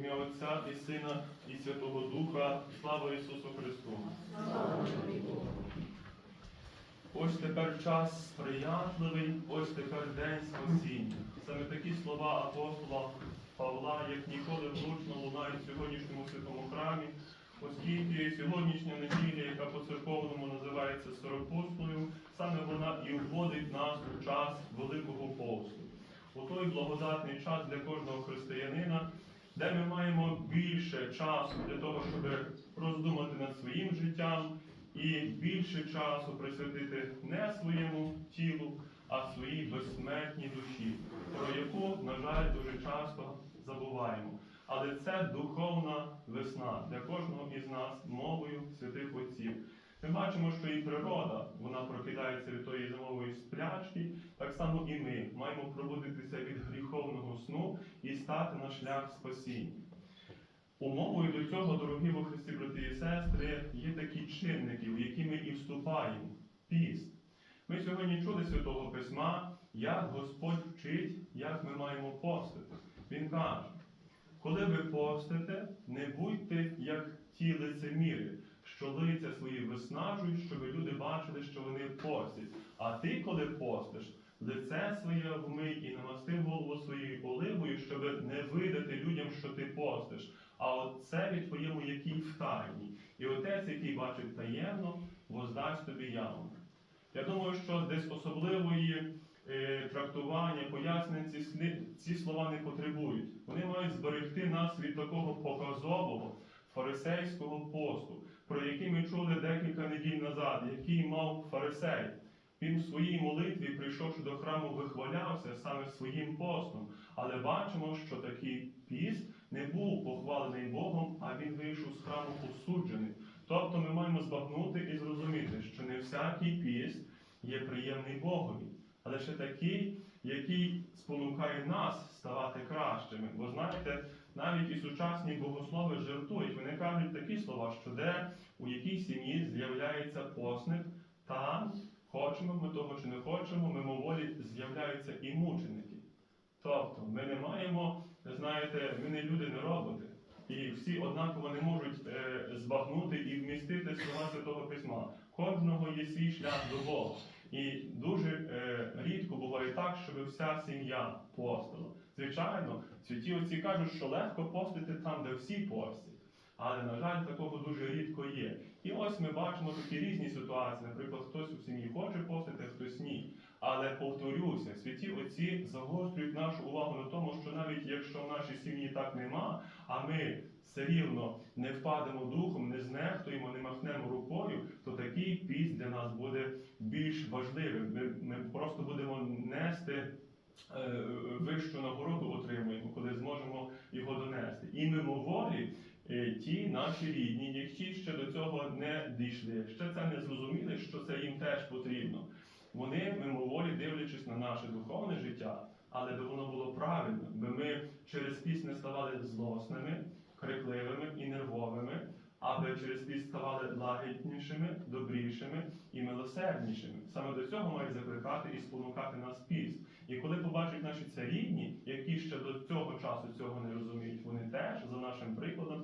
ім'я Отця і Сина, і Святого Духа. Слава Ісусу Христу! Ось тепер час сприятливий, ось тепер день спасіння. Саме такі слова апостола Павла, як ніколи влучно лунають в сьогоднішньому святому храмі, оскільки сьогоднішня неділя, яка по церковному називається Сорокослою, саме вона і вводить нас у час Великого посту. У той благодатний час для кожного християнина, де ми маємо більше часу для того, щоб роздумати над своїм життям і більше часу присвятити не своєму тілу, а своїй безсмертній душі, про яку, на жаль, дуже часто забуваємо. Але це духовна весна для кожного із нас мовою святих бачимо, що і природа вона прокидається від тої зимової сплячки, так само і ми маємо пробудитися від гріховного сну і стати на шлях спасіння. Умовою до цього, дорогі во Христі, брати і сестри, є такі чинники, в які ми і вступаємо. Піст. Ми сьогодні чули Святого Письма, як Господь вчить, як ми маємо постити. Він каже, коли ви постите, не будьте як ті лицеміри, що лиця свої виснажують, щоб люди бачили, що вони постять. А ти, коли постиш, лице своє вмий і намасти голову своєю оливою, щоб не видати людям, що ти постиш. А от це від твоєму, який в тайні. І отець, який бачить таємно, воздасть тобі явно. Я думаю, що десь особливої е, трактування, пояснень ці, ці слова не потребують. Вони мають зберегти нас від такого показового фарисейського посту, про який ми чули декілька неділь назад, який мав фарисей. Він в своїй молитві, прийшовши до храму, вихвалявся саме своїм постом. Але бачимо, що такий піст не був похвалений Богом, а він вийшов з храму осуджений. Тобто ми маємо збагнути і зрозуміти, що не всякий піст є приємний Богові, а лише такий, який спонукає нас ставати кращими. Бо знаєте, навіть і сучасні богослови жартують, вони кажуть такі слова, що де у якій сім'ї з'являється посник, там, хочемо ми того чи не хочемо, мимоволі з'являються і мученики. Тобто ми не маємо, знаєте, ми не люди, не роботи. І всі однаково не можуть е, збагнути і вмістити слова Святого Письма. Кожного є свій шлях до Бога. І дуже е, рідко буває так, щоб вся сім'я постила. Звичайно, святі отці кажуть, що легко постити там, де всі постять. Але, на жаль, такого дуже рідко є. І ось ми бачимо такі різні ситуації. Наприклад, хтось у сім'ї хоче постити, хтось ні. Але повторюся, святі отці загострюють нашу увагу на тому, що навіть якщо в нашій сім'ї так нема, а ми все рівно не впадемо духом, не знехтуємо, не махнемо рукою, то такий піст для нас буде більш важливим. Ми, ми просто будемо нести вищу нагороду отримуємо, коли зможемо його донести. І мимоволі е, ті наші рідні, які ще до цього не дійшли, ще це не зрозуміли, що це їм теж потрібно. Вони мимоволі дивлячись на наше духовне життя, але би воно було правильно, би ми через піс не ставали злосними, крикливими і нервовими, аби через піс ставали лагіднішими, добрішими і милосерднішими. Саме до цього має закликати і спонукати нас піст. І коли побачать наші це рідні, які ще до цього часу цього не розуміють, вони теж, за нашим прикладом,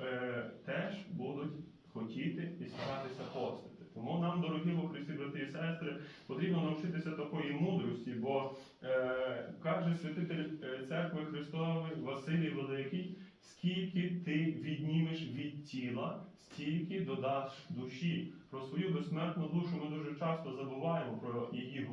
е, теж будуть хотіти і старатися постити. Тому нам, дорогі во Христі, брати і сестри, потрібно навчитися такої мудрості, бо е, каже святитель е, церкви Христової Василій Великий, скільки ти віднімеш від тіла, стільки додаш душі. Про свою безсмертну душу ми дуже часто забуваємо про її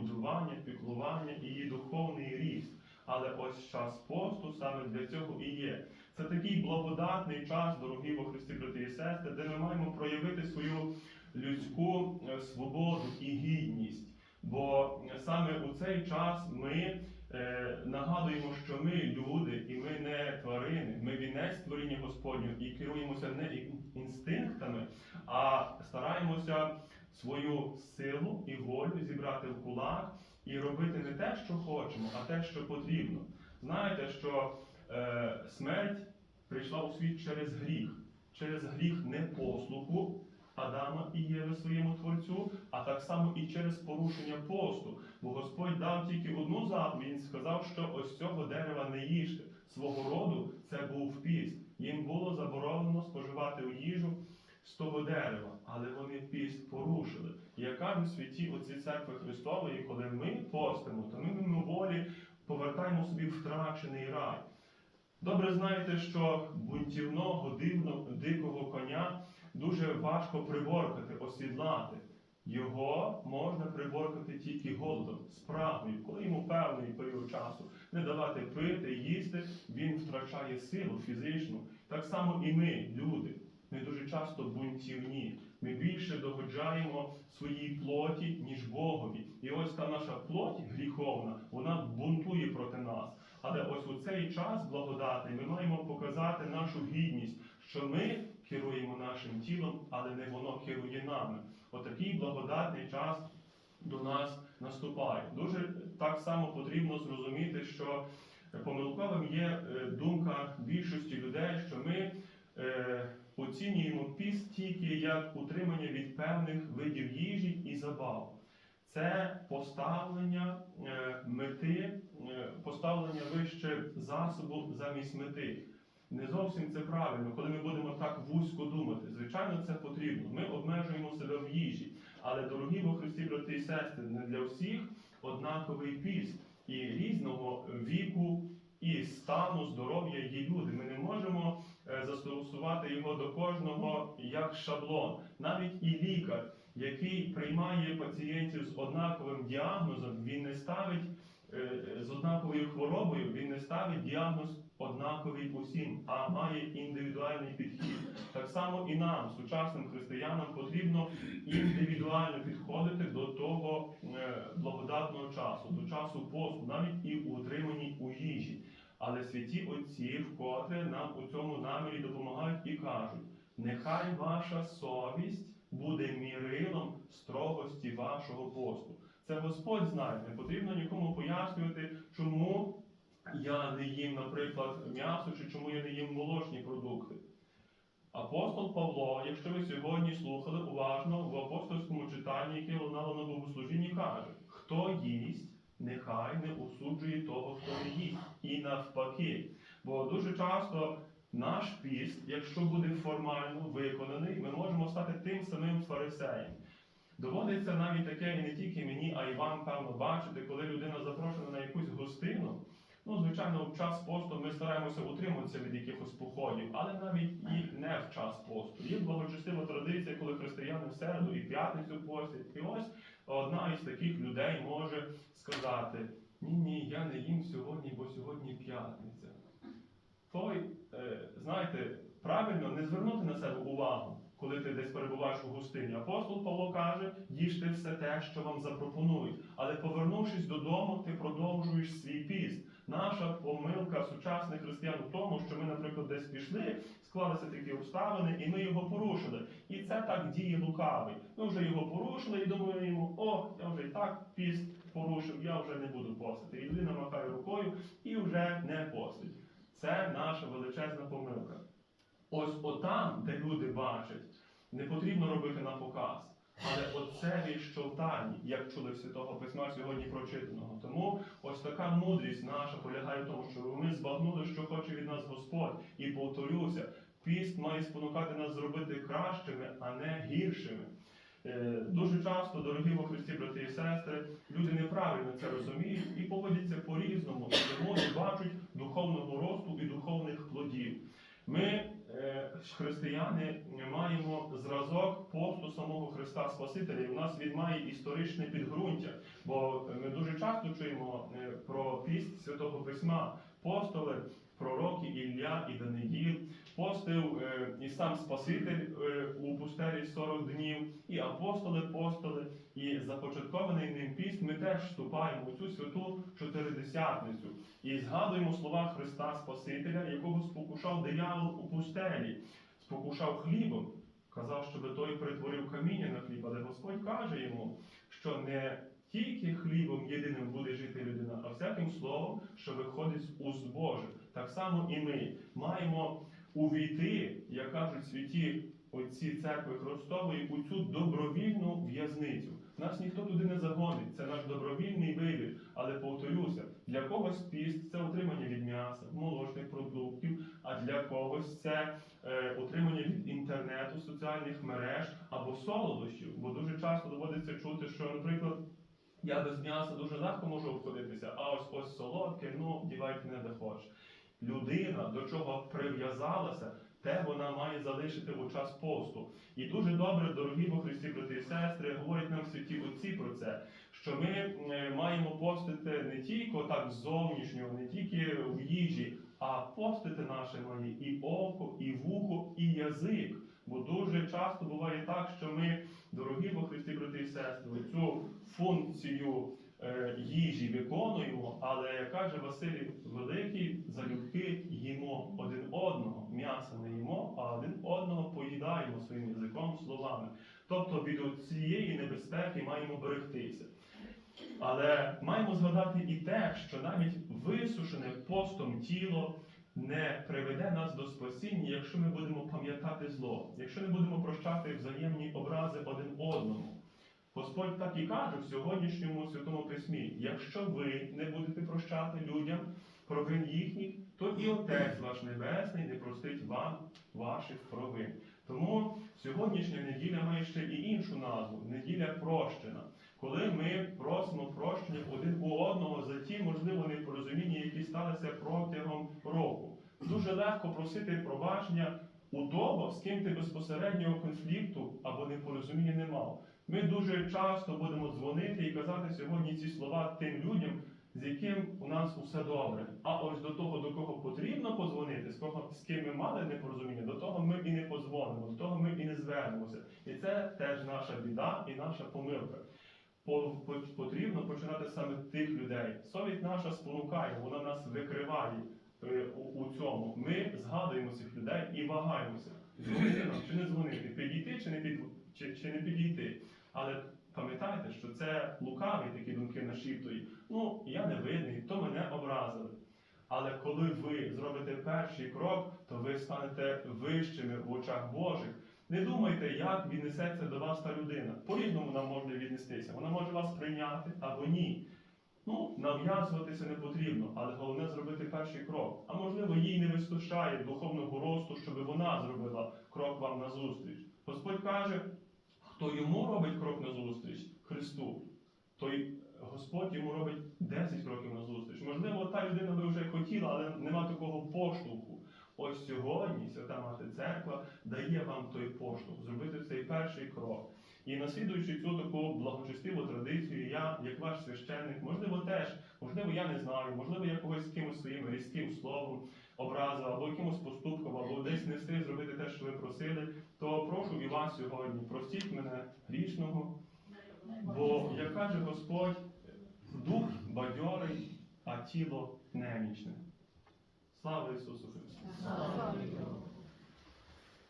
Але ось час посту саме для цього і є. Це такий благодатний час, дорогі во Христі, брати і сестри, де ми маємо проявити свою людську е, свободу і гідність. Бо саме у цей час ми е, нагадуємо, що ми люди і ми не тварини, ми вінець творіння Господнього і керуємося не інстинктами, а стараємося свою силу і волю зібрати в кулак і робити не те, що хочемо, а те, що потрібно. Знаєте, що е, смерть прийшла у світ через гріх, через гріх непослуху Адама і Єви своєму Творцю, а так само і через порушення посту. Бо Господь дав тільки одну заповідь, Він сказав, що ось цього дерева не їжте. Свого роду це був піст. Їм було заборонено споживати у їжу фігового дерева, але вони піст порушили. І як кажуть святі отці церкви Христової, коли ми постимо, то ми мимоволі повертаємо собі втрачений рай. Добре знаєте, що бунтівного, дивно, дикого коня дуже важко приборкати, осідлати. Його можна приборкати тільки голодом, спрагою, коли йому певний період часу не давати пити, їсти, він втрачає силу фізичну. Так само і ми, люди, ми дуже часто бунтівні. Ми більше догоджаємо своїй плоті, ніж Богові. І ось та наша плоть гріховна, вона бунтує проти нас. Але ось у цей час благодатний ми маємо показати нашу гідність, що ми керуємо нашим тілом, але не воно керує нами. Отакий благодатний час до нас наступає. Дуже так само потрібно зрозуміти, що помилковим є е, думка більшості людей, що ми е, оцінюємо піст тільки як утримання від певних видів їжі і забав. Це поставлення е, мети, е, поставлення вище засобу замість мети. Не зовсім це правильно, коли ми будемо так вузько думати. Звичайно, це потрібно. Ми обмежуємо себе в їжі. Але, дорогі во Христі, брати і сестри, не для всіх однаковий піст і різного віку і стану здоров'я є люди. Ми не можемо застосувати його до кожного як шаблон. Навіть і лікар, який приймає пацієнтів з однаковим діагнозом, він не ставить е, з однаковою хворобою, він не ставить діагноз однаковий усім, а має індивідуальний підхід. Так само і нам, сучасним християнам, потрібно індивідуально підходити до того е, благодатного часу, до часу посту, навіть і у утриманні у їжі. Але святі отці вкотре нам у цьому намірі допомагають і кажуть: нехай ваша совість буде мірилом строгості вашого посту. Це Господь знає, не потрібно нікому пояснювати, чому я не їм, наприклад, м'ясо чи чому я не їм молочні продукти. Апостол Павло, якщо ви сьогодні слухали уважно в апостольському читанні, яке лунало на богослужінні, каже: хто їсть, нехай не осуджує того, хто не їсть. І навпаки. Бо дуже часто наш піст, якщо буде формально виконаний, ми можемо стати тим самим фарисеєм. Доводиться навіть таке і не тільки мені, а й вам, певно, бачити, коли людина запрошена на якусь гостину. Ну, звичайно, в час посту ми стараємося утримуватися від якихось походів, але навіть і не в час посту. Є благочестива традиція, коли християни в середу і п'ятницю постять. І ось одна із таких людей може сказати: Ні, ні, я не їм сьогодні, бо сьогодні п'ятниця. Той, е, знаєте, правильно не звернути на себе увагу, коли ти десь перебуваєш у гостині. Апостол Павло каже, їжте все те, що вам запропонують. Але повернувшись додому, ти продовжуєш свій піст. Наша помилка сучасних християн в тому, що ми, наприклад, десь пішли, склалися такі обставини, і ми його порушили. Так діє лукавий. Ми вже його порушили і думаємо, о, я вже і так піст порушив, я вже не буду постити. І людина махає рукою і вже не постить. Це наша величезна помилка. Ось отам, де люди бачать, не потрібно робити на показ. Але оце що в тайні, як чули в Святого Письма сьогодні прочитаного. Тому ось така мудрість наша полягає в тому, що ми збагнули, що хоче від нас Господь. І повторюся, піст має спонукати нас зробити кращими, а не гіршими. Е, Дуже часто, дорогі во Христі, брати і сестри, люди неправильно це розуміють і поводяться по-різному, тому не бачать духовного росту і духовних плодів. Ми, е, християни, маємо зразок посту самого Христа Спасителя, і в нас він має історичне підґрунтя. Бо ми дуже часто чуємо е, про піст Святого Письма, постоли, пророки Ілля і Даниїл, постив е, і сам Спаситель е, у пустелі 40 днів, і апостоли постили, і започаткований ним піст. Ми теж вступаємо у цю святу чотиридесятницю і згадуємо слова Христа Спасителя, якого спокушав диявол у пустелі, спокушав хлібом, казав, щоб той перетворив каміння на хліб, але Господь каже йому, що не тільки хлібом єдиним буде жити людина, а всяким словом, що виходить з уст Божих. Так само і ми маємо увійти, як кажуть святі отці церкви Христової, у цю добровільну в'язницю. Нас ніхто туди не загонить. Це наш добровільний вибір. Але повторюся, для когось піст це утримання від м'яса, молочних продуктів, а для когось це е, утримання від інтернету, соціальних мереж або солодощів. Бо дуже часто доводиться чути, що, наприклад, я без м'яса дуже легко можу обходитися, а ось ось солодке, ну дівайте не де хочеш. Людина до чого прив'язалася, те вона має залишити у час посту. І дуже добре, дорогі во Христі, брати і сестри, говорять нам святі отці про це, що ми е, маємо постити не тільки так зовнішнього, не тільки в їжі, а постити наше має і око, і вухо, і язик. Бо дуже часто буває так, що ми, дорогі во Христі, брати і сестри, цю функцію їжі виконуємо, але як каже Василій Великий, залюбки їмо один одного. М'яса не їмо, а один одного поїдаємо своїм язиком, словами. Тобто від цієї небезпеки маємо берегтися. Але маємо згадати і те, що навіть висушене постом тіло не приведе нас до спасіння, якщо ми будемо пам'ятати зло, якщо не будемо прощати взаємні образи один одному. Господь так і каже в сьогоднішньому святому письмі: якщо ви не будете прощати людям провин їхніх, то і Отець ваш Небесний не простить вам ваших провин. Тому сьогоднішня неділя має ще і іншу назву неділя прощена, коли ми просимо прощення один у одного за ті, можливо, непорозуміння, які сталися протягом року. Дуже легко просити пробачення у того, з ким ти безпосереднього конфлікту або непорозуміння не мав. Ми дуже часто будемо дзвонити і казати сьогодні ці слова тим людям, з яким у нас усе добре. А ось до того, до кого потрібно подзвонити, з кого з ким ми мали непорозуміння, до того ми і не подзвонимо, до того ми і не звернемося. І це теж наша біда і наша помилка. По- по- Потрібно починати саме тих людей. Совість наша спонукає, вона нас викриває е, у, цьому. Ми згадуємо цих людей і вагаємося. Дзвонити нам чи не дзвонити, підійти чи не під чи, чи не підійти. Але пам'ятайте, що це лукаві такі думки нашіптують. Ну, я не винний, то мене образили. Але коли ви зробите перший крок, то ви станете вищими в очах Божих. Не думайте, як віднесеться до вас та людина. По-різному вона може віднестися. Вона може вас прийняти або ні. Ну, нав'язуватися не потрібно, але головне зробити перший крок. А можливо, їй не вистачає духовного росту, щоб вона зробила крок вам назустріч. Господь каже, хто йому робить крок назустріч Христу, той Господь йому робить 10 кроків назустріч. Можливо, та людина би вже хотіла, але нема такого поштовху. Ось сьогодні Свята Мати Церква дає вам той поштовх, зробити цей перший крок. І наслідуючи цю таку благочестиву традицію, я, як ваш священник, можливо, теж, можливо, я не знаю, можливо, я когось з кимось своїм різким словом образив, або якимось поступком, або десь не встиг зробити те, що ви просили, то прошу і вас сьогодні, простіть мене грішного, бо, як каже Господь, дух бадьорий, а тіло немічне. Слава Ісусу Христу!